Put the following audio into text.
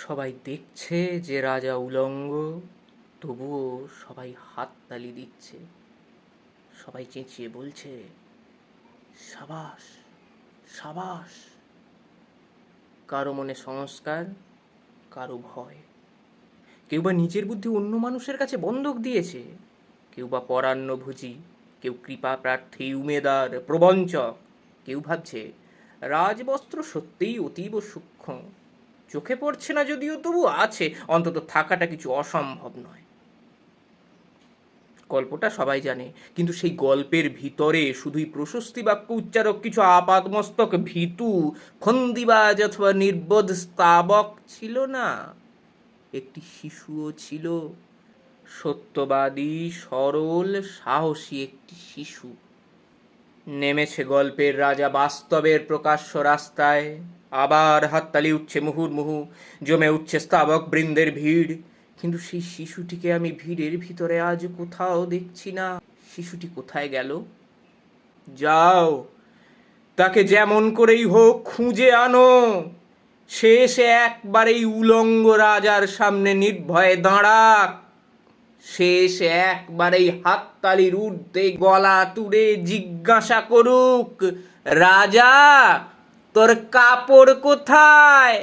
সবাই দেখছে যে রাজা উলঙ্গ, তবুও সবাই হাততালি দিচ্ছে। সবাই চেঁচিয়ে বলছে, সাবাস সাবাস। কারও মনে সংস্কার, কারও ভয়। কেউ বা নিজের বুদ্ধি অন্য মানুষের কাছে বন্ধক দিয়েছে। কেউ বা পরান্নভোজী কেউ কৃপা প্রার্থী, উমেদার, প্রবঞ্চক। কেউ ভাবছে, রাজবস্ত্র সত্যিই অতীব সূক্ষ্ম। চোখে পড়ছে না যদিও তবু আছে। অন্তত থাকাটা কিছু অসম্ভব নয়। গল্পটা সবাই জানে, কিন্তু সেই গল্পের ভিতরে শুধুই প্রশস্তি বাক্য উচ্চারক কিছু আপাদমস্তক, ভীতু ফন্দিবাজ অথবা নির্বোধ স্তাবক ছিল না। একটি শিশুও ছিল। সত্যবাদী, সরল, সাহসী একটি শিশু। নেমেছে গল্পের রাজা বাস্তবের প্রকাশ্য রাস্তায়। আবার হাততালি উঠছে মুহুর্মুহু জমে উঠছে স্তাবক বৃন্দের ভিড়। কিন্তু সেই শিশুটিকে আমি ভিড়ের ভিতরে আজ কোথাও দেখছি না। শিশুটি কোথায় গেল? যাও, তাকে যেমন করেই হোক খুঁজে আনো। এসে একবারেই উলঙ্গ রাজার সামনে নির্ভয়ে দাঁড়াক। শেষ একবারেই হাততালির ঊর্ধ্বে গলা তুলে জিজ্ঞাসা করুক, রাজা তোর কাপড় কোথায়?